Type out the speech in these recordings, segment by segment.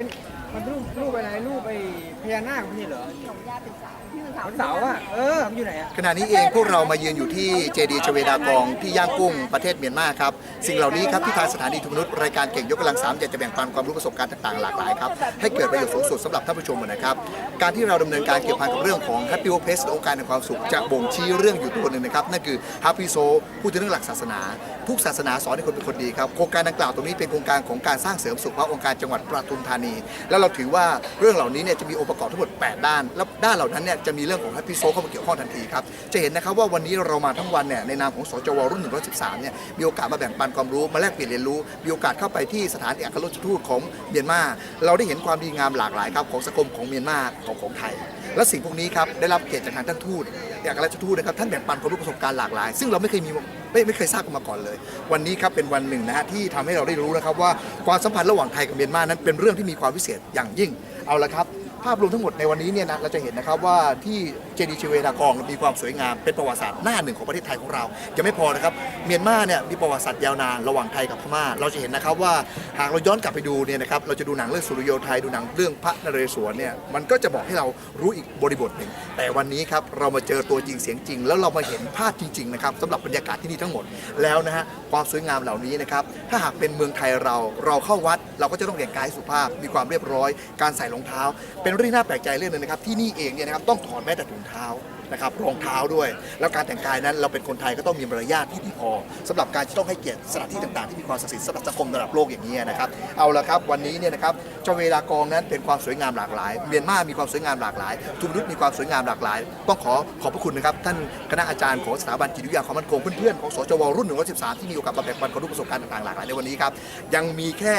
Thank you. มันรูปรูปอะไรรูปไอ้พญานาคไม่ใช่เหรอของญาติเป็นสาวที่เป็นสาวมันเสาอะเออมันอยู่ไหนอะขณะนี้เองพวกเรามายืนอยู่ที่เจดีย์ชเวดากองที่ย่างกุ้งประเทศเมียนมาครับ สิ่งเหล่านี้ครับที่ทางสถานีทุมนุษย์รายการเก่งยกกำลังสามอยากจะแบ่งปันความรู้ประสบการณ์ต่างๆหลากหลายครับให้เกิดประโยชน์สูงสุดสำหรับท่านผู้ชมนะครับการที่เราดำเนินการเกี่ยวพันกับเรื่องของ Happy Work Place องค์การแห่งความสุขจะบ่งชี้เรื่องอยู่ตัวหนึ่งนะครับนั่นคือ Happy Soul พูดถึงเรื่องหลักศาสนาทุกศาสนาสอนให้คนเป็นคนดีครับโครงการดังกล่าวตรงนี้เป็นโครงการของการสร้างเสริมสุขภาพองค์การจังหวัดปทุมธานีแล้วเราถือว่าเรื่องเหล่านี้เนี่ยจะมีองค์ประกอบทั้งหมด 8 ด้าน แล้วด้านเหล่านั้นเนี่ยจะมีเรื่องของแฮปปี้โซเข้ามาเกี่ยวข้องทันทีครับ จะเห็นนะครับว่าวันนี้เรามาทั้งวันเนี่ยในนามของสจวรุ่น 113 เนี่ยมีโอกาสมาแบ่งปันความรู้มาแลกเปลี่ยนเรียนรู้ มีโอกาสเข้าไปที่สถานเอกอัครราชทูตของเมียนมา เราได้เห็นความดีงามหลากหลายครับของสังคมของเมียนมาของของไทย และสิ่งพวกนี้ครับได้รับเกียรติจากทางท่านทูตอกอัคราชทูตนะครับท่านแบ่งปันความรู้ประสบการณ์หลากหลาย ซึ่งเราไม่เคยมีไม่ไม่เคยทราบกันมาก่อนเลย วันนี้ครับเป็นวันหนึ่งนะฮะที่ทำให้เราได้รู้นะครับว่าความสัมพันธ์ระหว่างไทยกับเมียนมานั้นเป็นเรื่องที่มีความพิเศษอย่างยิ่งเอาละครับ ภาพรวมทั้งหมดในวันนี้เนี่ยนะเราจะเห็นนะครับว่าที่เจดีย์ชเวดากองมีความสวยงามเป็นประวัติศาสตร์หน้าหนึ่งของประเทศไทยของเรายังไม่พอนะครับเมียนมาเนี่ยมีประวัติศาสตร์ยาวนานระหว่างไทยกับพม่า เราจะเห็นนะครับว่าหากเราย้อนกลับไปดูเนี่ยนะครับเราจะดูหนังเรื่องสุริโยไทยดูหนังเรื่องพระนเรศวรเนี่ยมันก็จะบอกให้เรารู้อีกบริบทหนึ่งแต่วันนี้ครับเรามาเจอตัวจริงเสียงจริง แล้วเรามาเห็นภาพจริงๆนะครับสำหรับบรรยากาศที่นี่ทั้งหมดแล้วนะฮะความสวยงามเหล่านี้นะครับถ้าหากเป็นเมืองไทยเราเราเข้าวัด เราก็จะต้องแต่งกายสุภาพมีความเรียบร้อย การใส่รองเท้าเป็นเรื่องน่าแปลกใจเรื่องนึงนะครับที่นี่เองเนี่ยนะครับต้องถอดแม้แต่ถุงเท้านะครับรองเท้าด้วย แล้วการแต่งกายนั้นเราเป็นคนไทยก็ต้องมีมารยาทที่ดีพอสำหรับการที่ต้องให้เกียรติสถานที่ต่างๆที่มีความศักดิ์สิทธิ์สำหรับสังคมระดับโลกอย่างนี้นะครับเอาละครับวันนี้เนี่ยนะครับเจ้าเวลากองนั้นเป็นความสวยงามหลากหลาย เมียนมามีความสวยงามหลากหลายทุมนุษมีความสวยงามหลากหลาย ต้องขอขอบพระคุณนะครับท่านคณะอาจารย์ของสถาบันจิตวิทยาความมั่นคงเพื่อนๆของสจวรุ่น113ที่มีโอกาสมาแบ่งปันความรู้ประสบการณ์ต่างๆหลากหลายในวันนี้ครับยังมีแค่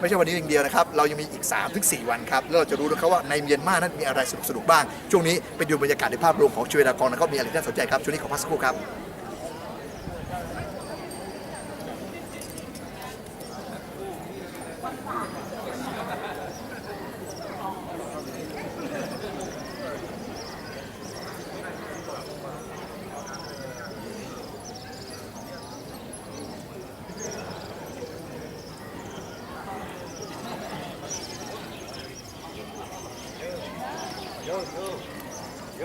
ไม่ใช่วันนี้อย่างเดียวนะครับ เรายังมีอีก 3-4ถึงวันครับแล้วเราจะรู้นะครับว่าในเมียนมานั้นมีอะไรสนุกๆบ้าง ช่วงนี้ไปดูบรรยากาศในภาพรวมของชเวดากองนะครับมีอะไรที่น่าสนใจครับช่วงนี้ขอพักสักครู่ครับ โยโยโย